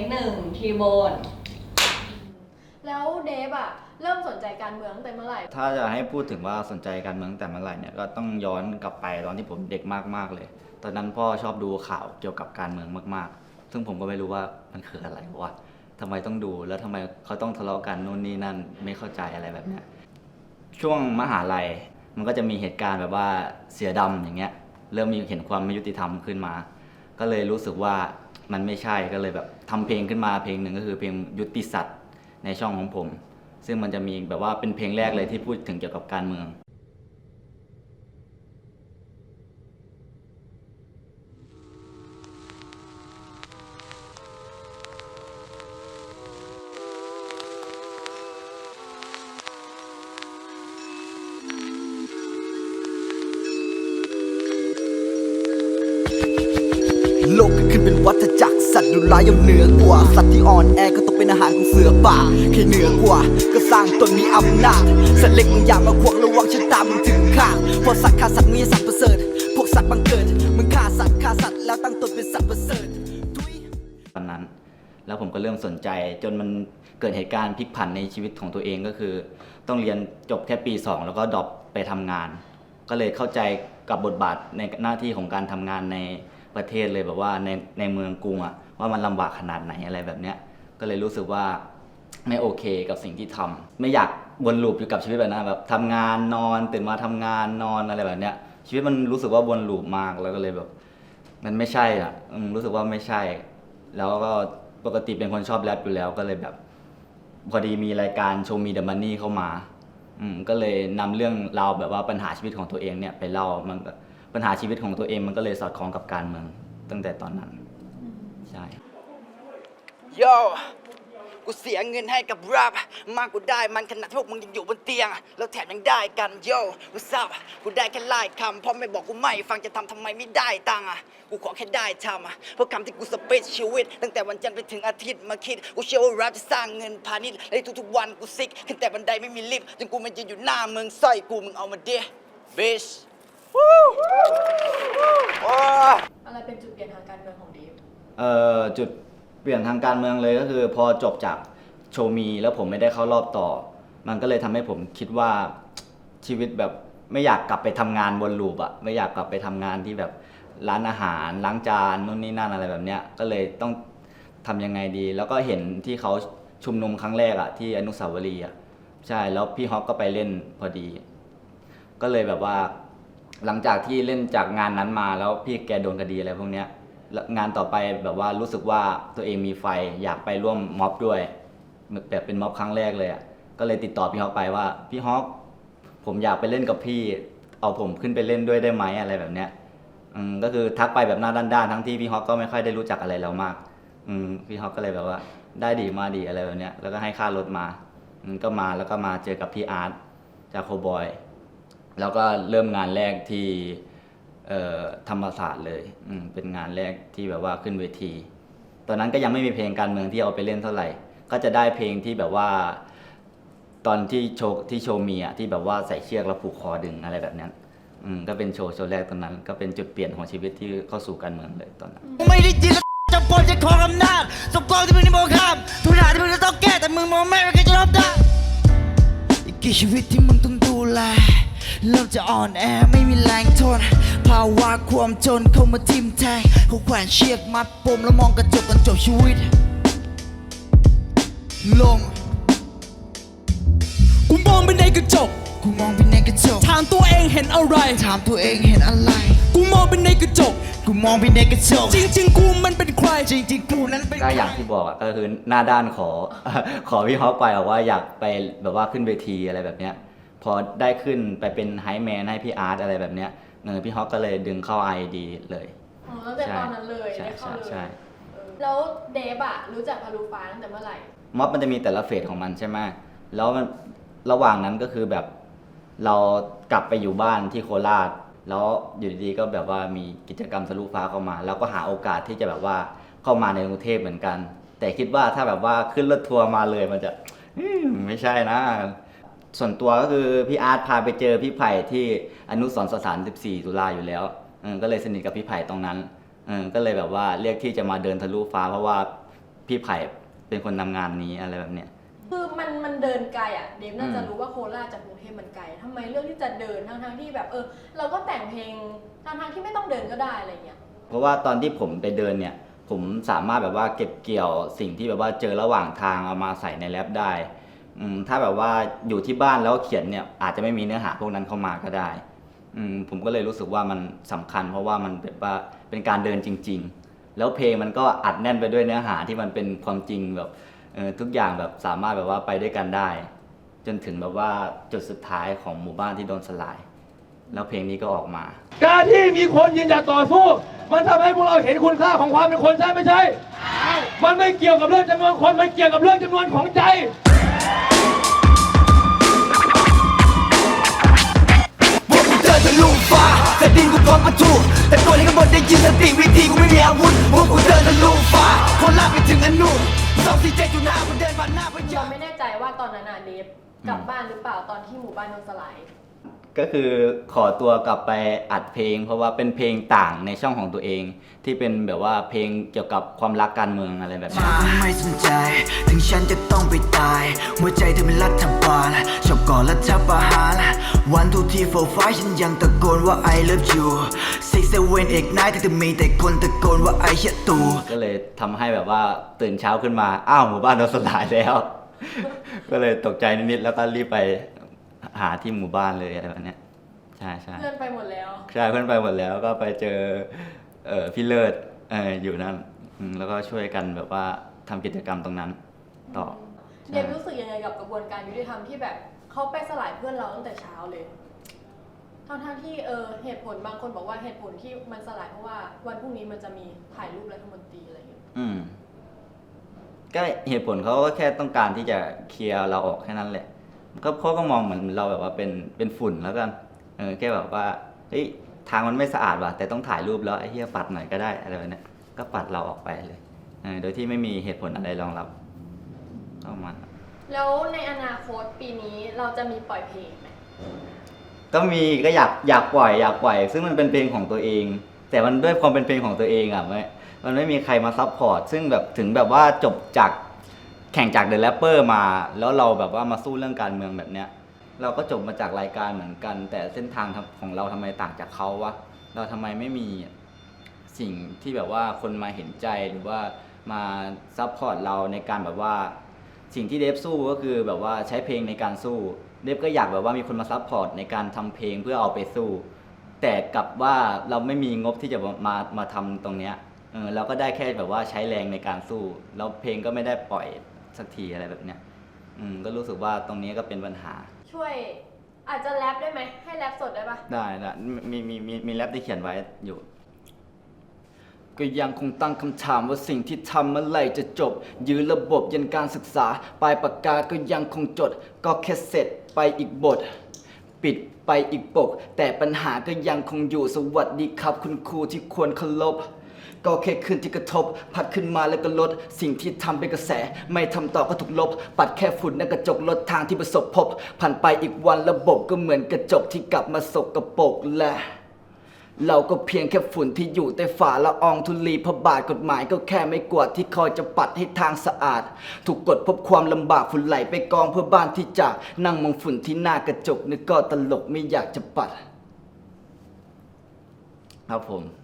คหนึ่งทีโบนแล้วเดฟอะเริ่มสนใจการเมืองตั้งแต่เมื่อไหร่ ถ้าจะให้พูดถึงว่าสนใจการเมืองตั้งแต่เมื่อไหร่เนี่ยก็ต้องย้อนกลับไปตอนที่ผมเด็กมากๆเลย ตอนนั้นพ่อชอบดูข่าวเกี่ยวกับการเมืองมากๆ ซึ่งผมก็ไม่รู้ว่ามันคืออะไรวะทำไมต้องดูแล้วทำไมเขาต้องทะเลาะกันนู่นนี่นั่นไม่เข้าใจอะไรแบบเนี้ยช่วงมหาลัยมันก็จะมีเหตุการณ์แบบว่าเสือดำอย่างเงี้ย เริ่มมีเห็นความไม่ยุติธรรมขึ้นมา ก็เลยรู้สึกว่า มันไม่ใช่ก็เลยแบบทำเพลงขึ้นมาเพลงหนึ่งก็คือเพลงยุติสัตว์ในช่องของผม ซึ่งมันจะมีแบบว่าเป็นเพลงแรกเลยที่พูดถึงเกี่ยวกับการเมือง ฏจักรสัตว์ดุร้ายย่อมเหนือกว่า สัตว์ที่อ่อนแอก็ตกเป็นอาหารของเสือป่าใครเหนือกว่า ก็สร้างตนมีอำนาจสัตว์เล็กมึงอย่ามาขวางระวังชะตามึงถึงข้าพราะสัตว์ฆ่าสัตว์มีสัตว์ประเสริฐ พวกสัตว์บังเกิด มึงฆ่าสัตว์ฆ่าสัตว์แล้วตั้งตนเป็นสัตว์ประเสริฐทุยตอนนั้น แล้วผมก็เริ่มสนใจจนมันเกิดเหตุการณ์พลิกผันในชีวิตของตัวเองก็คือ ต้องเรียนจบแค่ปี 2 แล้วก็ดรอปไปทำงาน ก็เลยเข้าใจกับบทบาทในหน้าที่ของการทำงานในประเทศเลยแบบว่าในในเมืองกรุงอะ ว่ามันลำบากขนาดไหนอะไรแบบเนี้ยก็เลยรู้สึกว่าไม่โอเคกับสิ่งที่ทำไม่อยากวนลูปอยู่กับชีวิตแบบนั้นแบบทำงานนอนตื่นมาทำงานนอนอะไรแบบเนี้ยชีวิตมันรู้สึกว่าวนลูปมากแล้วก็เลยแบบ มันไม่ใช่อะรู้สึกว่าไม่ใช่ แล้วก็ปกติเป็นคนชอบแรปอยู่แล้วก็เลยแบบ พอดีมีรายการโชว์มีเดอะมันนี่เข้ามาอืมก็เลยนำเรื่องราวแบบว่าปัญหาชีวิตของตัวเองเนี่ยไปเล่ามันปัญหาชีวิตของตัวเองมันก็เลยสอดคล้องกับการเมืองตั้งแต่ตอนนั้น ใช่ โยกูเสียเงินให้กับแรปมากกูได้มันขนาดพวกมึงยังอยู่บนเตียง แล้วแถมยังได้กันโยกูทราบกูได้แค่ไล่คำเพราะไม่บอกกูไม่ฟังจะทำทำไมไม่ได้ตังค์อะกูขอแค่ได้ทำอะเพราะคำที่กูสเปซชีวิต ตั้งแต่วันจันทร์ไปถึงอาทิตย์มาคิด กูเชื่อว่าแรปจะสร้างเงินพาณิชย์และทุกๆวันกูซิกขึ้นแต่บันไดไม่มีลิฟต์จนกูมันจะอยู่หน้าเมืองสร้อยกูมึงเอามาเดะ bitch อะไรเป็นจุดเปลี่ยนทางการเมืองของเดฟ เอ่อจุดเปลี่ยนทางการเมืองเลยก็คือ พอจบจากโชว์มีแล้วผมไม่ได้เข้ารอบต่อ มันก็เลยทำให้ผมคิดว่าชีวิตแบบไม่อยากกลับไปทำงานวนลูปอะไม่อยากกลับไปทำงานที่แบบร้านอาหารล้างจานนู่นนี่นั่นอะไรแบบเนี้ยก็เลยต้องทำยังไงดี แล้วก็เห็นที่เขาชุมนุมครั้งแรกอะที่อนุสาวรีย์อะใช่แล้วพี่ฮอกก็ไปเล่นพอดี ก็เลยแบบว่า หลังจากที่เล่นจากงานนั้นมาแล้วพี่แกโดนคดีอะไรพวกเนี้ย งานต่อไปแบบว่ารู้สึกว่าตัวเองมีไฟอยากไปร่วมม็อบด้วยแบบเป็นม็อบครั้งแรกเลยอะก็เลยติดต่อพี่ฮอกไปว่าพี่ฮอกผมอยากไปเล่นกับพี่ เอาผมขึ้นไปเล่นด้วยได้ไหมอะไรแบบเนี้ยอืมก็คือทักไปแบบหน้าด้านๆทั้งที่พี่ฮอกก็ไม่ค่อยได้รู้จักอะไรเรามาก อืมพี่ฮอกก็เลยแบบว่า ได้ดีมาดีอะไรแบบเนี้ยแล้วก็ให้ค่ารถมาอืมก็มาแล้วก็มาเจอกับพี่อาร์ตจากโคบอย แล้วก็เริ่มงานแรกที่ ธรรมศาสตร์เลยอืมเป็นงานแรกที่แบบว่าขึ้นเวที ตอนนั้นก็ยังไม่มีเพลงการเมืองที่เอาไปเล่นเท่าไหร่ ก็จะได้เพลงที่แบบว่า ตอนที่โชว์ที่โชว์มีอะที่แบบว่าใส่เชือกแล้วผูกคอดึงอะไรแบบนั้นอืมก็เป็นโชว์โชว์แรกตอนนั้น ก็เป็นจุดเปลี่ยนของชีวิตที่เข้าสู่การเมืองเลยตอนนั้น ไม่ได้ยินแล้วจะปนจะครองอำนาจสมกองที่มึงนี่มองข้ามทุกอย่างที่มึงจะต้องแก้แต่มึงมองไม่เคยจะรับได้อีกกี่ชีวิตที่มึงต้องดูแล เริ่มจะอ่อนแอไม่มีแรงทน ภาวะความจนเข้ามาทิ่มแทงเขาแขวนเชือกมัดปมแล้วมองกระจกกันจบชีวิต ลง กูมองไปในกระจก กูมองไปในกระจก ถามตัวเองเห็นอะไร ถามตัวเองเห็นอะไร กูมองไปในกระจก กูมองไปในกระจก จริง ๆ กูมันเป็นใคร จริงๆกูนั้นเป็นก็อย่างที่บอกอะก็คือหน้าด้านขอ ขอพี่ฮอกไปบอกว่าอยากไปแบบว่าขึ้นเวทีอะไรแบบเนี้ย พอได้ขึ้นไปเป็นไฮแมนให้พี่อาร์ตอะไรแบบเนี้ยเออพี่ฮอกก็เลยดึงเข้า ID เลยอ๋อตั้งแต่ตอนนั้นเลยใช่ได้เข้าใช่เลยใช่เออแล้วเดฟอะรู้จักพารูฟ้าตั้งแต่เมื่อไหร่ ม็อบมันจะมีแต่ละเฟสของมันใช่ไหมแล้วมันระหว่างนั้นก็คือแบบเรากลับไปอยู่บ้านที่โคราช แล้วอยู่ดีๆก็แบบว่ามีกิจกรรมทะลุฟ้าเข้ามา แล้วก็หาโอกาสที่จะแบบว่าเข้ามาในกรุงเทพเหมือนกัน แต่คิดว่าถ้าแบบว่าขึ้นรถทัวร์มาเลยมันจะอืมไม่ใช่นะ ส่วนตัวก็คือพี่อาร์ตพาไปเจอพี่ไผ่ที่อนุสรณ์สถาน 14 ตุลาอยู่แล้วเออก็เลยสนิทกับพี่ไผ่ตรงนั้นเออก็เลยแบบว่าเรียกที่จะมาเดินทะลุฟ้า เพราะว่าพี่ไผ่เป็นคนนำงานนี้อะไรแบบเนี้ย คือมันมันเดินไกลอะเดฟน่าจะอืม รู้ว่าโคราชจากกรุงเทพมันไกลทำไมเลือกที่จะเดินทั้งทั้งๆที่แบบเออ เราก็แต่งเพลงทั้งทั้งๆที่ไม่ต้องเดินก็ได้อะไรเงี้ยเพราะว่าตอนที่ผมไปเดินเนี่ย ผมสามารถแบบว่าเก็บเกี่ยวสิ่งที่แบบว่าเจอระหว่างทางเอามาใส่ในแรปได้อืม ถ้าแบบว่าอยู่ที่บ้านแล้วเขียนเนี่ยอาจจะไม่มีเนื้อหาพวกนั้นเข้ามาก็ได้อผมก็เลยรู้สึกว่ามันสำคัญเพราะว่ามันแบบว่าเป็นการเดินจริง ๆ แล้วเพลงมันก็อัดแน่นไปด้วยเนื้อหาที่มันเป็นความจริงแบบทุกอย่างแบบสามารถแบบว่าไปด้วยกันได้ จนถึงแบบว่าจุดสุดท้ายของหมู่บ้านที่โดนสลาย แล้วเพลงนี้ก็ออกมา การที่มีคนยืนหยัดต่อสู้ มันทำให้พวกเราเห็นคุณค่าของความเป็นคนใช่ไม่ใช่ มันไม่เกี่ยวกับเรื่องจำนวนคนมันเกี่ยวกับเรื่องจำนวนของใจ ฟ้าแต่ดินกูพร้อมประทุแต่ตัวนี้ก็บนได้ยินสติวิธีกูไม่มีอาวุธพวกกูเดินทะลุฟ้าคนลากไปถึงอนุสองสี่เจ็ดจุดห้ากูเดินผ่านหน้าพยเราไม่แน่ใจว่าตอนนั้นน่ะเดฟกลับบ้านหรือเปล่าตอนที่หมู่บ้านโดนสลาย ก็คือขอตัวกลับไปอัดเพลง เพราะว่าเป็นเพลงต่างในช่องของตัวเอง ที่เป็นแบบว่าเพลงเกี่ยวกับความรักการเมืองอะไรแบบนี้มาไม่สนใจ ถึงฉันจะต้องไปตาย หัวใจเธอเป็นรัฐบาลชอบก่อรัฐประหาร วันทุกที่โฟร์ไฟฉันยังตะโกนว่า I love you six seven eight nine ที่เธอมีแต่คนตะโกนว่า I hate you ก็เลยทำให้แบบว่าตื่นเช้าขึ้นมา อ้าวหมู่บ้านโดนสลายแล้ว ก็เลยตกใจนิดๆแล้วก็รีบไป หาที่หมู่บ้านเลยอะไรแบบเนี้ยใช่ใช่เพื่อนไปหมดแล้วใช่เพื่อนไปหมดแล้วก็ไปเจอเอ่อพี่เลิศเอออยู่นั่นอืมแล้วก็ช่วยกันแบบว่าทำกิจกรรมตรงนั้น ต่อเดฟรู้สึกยังไงกับกระบวนการยุติธรรมที่แบบเขาไปสลายเพื่อนเราตั้งแต่เช้าเลยทั้งทที่เออเหตุผลบางคนบอกว่าเหตุผลที่มันสลายเพราะว่าวันพรุ่งนี้มันจะมีถ่ายรูปรัฐมนตรีอะไรอย่างเงี้ยอืม ก็เหตุผลเขาก็แค่ต้องการที่จะเคลียร์เราออกแค่นั้นแหละ ก็เขาก็มองเหมือนเราแบบว่าเป็นเป็นฝุ่นแล้วกันเออแค่แบบว่าเฮ้ยทางมันไม่สะอาดว่ะแต่ต้องถ่ายรูปแล้วไอ้เหี้ยปัดหน่อยก็ได้อะไรแบบเนี้ยก็ปัดเราออกไปเลยเออโดยที่ไม่มีเหตุผลอะไรรองรับก็ประมาณนั้นแล้วในอนาคตปีนี้เราจะมีปล่อยเพลงไหมก็มีก็อยากอยากปล่อยอยากปล่อย ซึ่งมันเป็นเพลงของตัวเอง แต่มันด้วยความเป็นเพลงของตัวเองอะไม่มันไม่มีใครมาซัพพอร์ตซึ่งแบบถึงแบบว่าจบจาก แข่งจากเดอะแรปเปอร์มา แล้วเราแบบว่ามาสู้เรื่องการเมืองแบบเนี้ย เราก็จบมาจากรายการเหมือนกัน แต่เส้นทางของเราทำไมต่างจากเขาวะเราทำไมไม่มีสิ่งที่แบบว่าคนมาเห็นใจหรือว่ามาซัพพอร์ตเราในการแบบว่าสิ่งที่เดฟสู้ก็คือแบบว่าใช้เพลงในการสู้ เดฟก็อยากแบบว่ามีคนมาซัพพอร์ตในการทำเพลงเพื่อเอาไปสู้ แต่กลับว่าเราไม่มีงบที่จะมามามาทำตรงเนี้ยเออเราก็ได้แค่แบบว่าใช้แรงในการสู้ แล้วเพลงก็ไม่ได้ปล่อย สักทีอะไรแบบเนี้ยอืมก็รู้สึกว่าตรงนี้ก็เป็นปัญหา ช่วยอาจจะแรปได้ไหม ให้แรปสดได้ปะได้ได้มีมีมีมีแรปที่เขียนไว้อยู่ ก็ยังคงตั้งคำถามว่าสิ่งที่ทำเมื่อไหร่จะจบ ยื้อระบบยันการศึกษา ปลายปากกาก็ยังคงจด ก็แค่เสร็จไปอีกบท ปิดไปอีกปก แต่ปัญหาก็ยังคงอยู่สวัสดีครับ คุณครูที่ควรเคารพ ก็แค่ขึ้นที่กระทบ พัดขึ้นมาแล้วก็ลด สิ่งที่ทำเป็นกระแส ไม่ทำต่อก็ถูกลบ ปัดแค่ฝุ่นในกระจกลดทางที่ประสบพบ ผ่านไปอีกวันระบบก็เหมือนกระจกที่กลับมาสกปรกและ เราก็เพียงแค่ฝุ่นที่อยู่ใต้ฝาละอองธุลีพระบาทกฎหมายก็แค่ไม่กวาดที่คอยจะปัดให้ทางสะอาด ถูกกดพบความลำบากฝุ่นไหลไปกองเพื่อบ้านที่จากนั่งมองฝุ่นที่หน้ากระจกนึกก็ตลกไม่อยากจะปัด ครับผม